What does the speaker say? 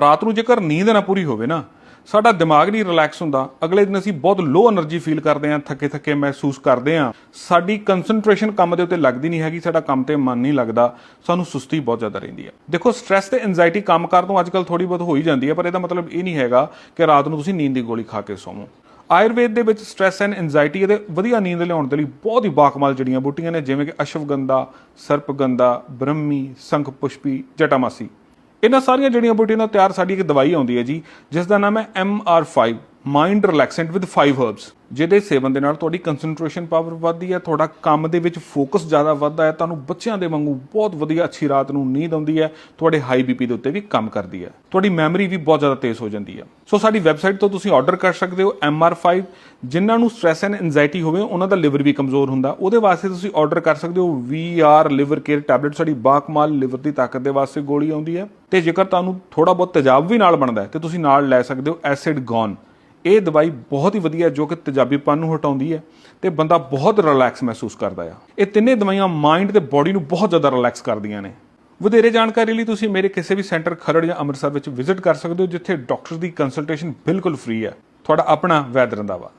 ਰਾਤ ਨੂੰ ਜੇਕਰ ਨੀਂਦ ਨਾ ਪੂਰੀ ਹੋਵੇ ਨਾ, ਸਾਡਾ ਦਿਮਾਗ ਨਹੀਂ ਰਿਲੈਕਸ ਹੁੰਦਾ। ਅਗਲੇ ਦਿਨ ਅਸੀਂ ਬਹੁਤ ਲੋ એનર્ਜੀ ਫੀਲ ਕਰਦੇ ਹਾਂ ਥੱਕੇ-ਥੱਕੇ ਮਹਿਸੂਸ ਕਰਦੇ ਹਾਂ। ਸਾਡੀ ਕਨਸੈਂਟ੍ਰੇਸ਼ਨ ਕੰਮ ਦੇ ਉੱਤੇ ਲੱਗਦੀ ਨਹੀਂ ਹੈਗੀ, ਸਾਡਾ ਕੰਮ ਤੇ ਮਨ ਨਹੀਂ ਲੱਗਦਾ। ਸਾਨੂੰ ਸੁਸਤੀ ਬਹੁਤ ਜ਼ਿਆਦਾ ਰਹਿੰਦੀ ਹੈ। ਦੇਖੋ ਸਟ੍ਰੈਸ ਤੇ ਐਂਜ਼ਾਇਟੀ ਕੰਮ ਕਰਨ ਤੋਂ ਅੱਜਕੱਲ ਥੋੜੀ ਬਹੁਤ ਹੋਈ ਜਾਂਦੀ ਹੈ, ਪਰ ਇਹਦਾ ਮਤਲਬ ਇਹ ਨਹੀਂ ਹੈਗਾ ਕਿ ਰਾਤ ਨੂੰ ਤੁਸੀਂ ਨੀਂਦ ਦੀ ਗੋਲੀ ਖਾ ਕੇ ਸੌਵੋ। ਆਯੁਰਵੇਦ ਦੇ ਵਿੱਚ ਸਟ੍ਰੈਸ ਐਂਡ ਐਂਜ਼ਾਇਟੀ ਦੇ ਵਧੀਆ ਨੀਂਦ ਲਿਆਉਣ ਦੇ ਲਈ ਬਹੁਤ ਹੀ ਬਾਖਮਾਲ ਜੜੀਆਂ ਬੂਟੀਆਂ ਨੇ, ਜਿਵੇਂ ਕਿ ਅਸ਼ਵਗੰਧਾ, ਸਰਪਗੰਧਾ, ਬ੍ਰਹਮੀ, ਸੰਖਪੁਸ਼ਪੀ, ਜਟਾਮਾਸੀ। ਇਹਨਾਂ ਸਾਰੀਆਂ ਜੜੀਆਂ ਬੂਟੀਆਂ ਨਾਲ ਤਿਆਰ ਸਾਡੀ ਇੱਕ ਦਵਾਈ ਆਉਂਦੀ ਹੈ ਜੀ ਜਿਸ ਦਾ ਨਾਮ ਹੈ MR5 mind relaxant with 5 herbs ਜਿਹਦੇ ਸੇਵਨ ਦੇ ਨਾਲ ਤੁਹਾਡੀ ਕਨਸੈਂਟਰੇਸ਼ਨ ਪਾਵਰ ਵੱਧਦੀ ਹੈ, ਤੁਹਾਡਾ ਕੰਮ ਦੇ ਵਿੱਚ ਫੋਕਸ ਜ਼ਿਆਦਾ ਵੱਧਦਾ ਹੈ, ਤੁਹਾਨੂੰ ਬੱਚਿਆਂ ਦੇ ਵਾਂਗੂ ਬਹੁਤ ਵਧੀਆ ਅੱਛੀ ਰਾਤ ਨੂੰ ਨੀਂਦ ਆਉਂਦੀ ਹੈ, ਤੁਹਾਡੇ ਹਾਈ ਬੀਪੀ ਦੇ ਉੱਤੇ ਵੀ ਕੰਮ ਕਰਦੀ ਹੈ। ਤੁਹਾਡੀ ਮੈਮਰੀ ਵੀ ਬਹੁਤ ਜ਼ਿਆਦਾ ਤੇਜ਼ ਹੋ ਜਾਂਦੀ ਹੈ। ਸੋ ਸਾਡੀ ਵੈਬਸਾਈਟ ਤੋਂ ਤੁਸੀਂ ਆਰਡਰ ਕਰ ਸਕਦੇ ਹੋ MR5 ਜਿਨ੍ਹਾਂ ਨੂੰ ਸਟ੍ਰੈਸ ਐਂਡ ਐਂਜ਼ਾਈਟੀ ਹੋਵੇ, ਉਹਨਾਂ ਦਾ ਲਿਵਰ ਵੀ ਕਮਜ਼ੋਰ ਹੁੰਦਾ। ਉਹਦੇ ਵਾਸਤੇ ਤੁਸੀਂ ਆਰਡਰ ਕਰ ਸਕਦੇ ਹੋ VR ਲਿਵਰ ਕੇਅਰ ਟੈਬਲੇਟ ਸਾਡੀ ਬਾਕਮਾਲ ਲਿਵਰ ਦੀ ਤਾਕਤ ਦੇ ਵਾਸਤੇ ਗੋਲੀ ਆਉਂਦੀ ਹੈ। ਤੇ ਜੇਕਰ ਤੁਹਾਨੂੰ ਥੋੜਾ ਬਹੁਤ ਤੇਜ਼ਾਬ ਵੀ ਨਾਲ ਬਣਦਾ ਹੈ, ਤੇ ਤੁਸੀਂ ਨਾਲ ਲੈ ਸਕਦੇ ਹੋ ਐਸਿਡ ਗੌਨ ਇਹ ਦਵਾਈ ਬਹੁਤ ਹੀ ਵਧੀਆ ਜੋ ਕਿ ਤੇਜ਼ਾਬੀਪਨ ਨੂੰ ਹਟਾਉਂਦੀ ਹੈ ਤੇ ਬੰਦਾ ਬਹੁਤ ਰਿਲੈਕਸ ਮਹਿਸੂਸ ਕਰਦਾ ਆ। ਇਹ ਤਿੰਨੇ ਦਵਾਈਆਂ ਮਾਈਂਡ ਤੇ ਬਾਡੀ ਨੂੰ ਬਹੁਤ ਜ਼ਿਆਦਾ ਰਿਲੈਕਸ ਕਰਦੀਆਂ ਨੇ। ਵਧੇਰੇ ਜਾਣਕਾਰੀ ਲਈ ਤੁਸੀਂ ਮੇਰੇ ਕਿਸੇ ਵੀ ਸੈਂਟਰ ਖਰੜ ਜਾਂ ਅੰਮ੍ਰਿਤਸਰ ਵਿੱਚ ਵਿਜ਼ਿਟ ਕਰ ਸਕਦੇ ਹੋ, ਜਿੱਥੇ ਡਾਕਟਰ ਦੀ ਕੰਸਲਟੇਸ਼ਨ ਬਿਲਕੁਲ ਫ੍ਰੀ ਹੈ। ਤੁਹਾਡਾ ਆਪਣਾ ਵੈਦ ਰੰਦਾਵਾ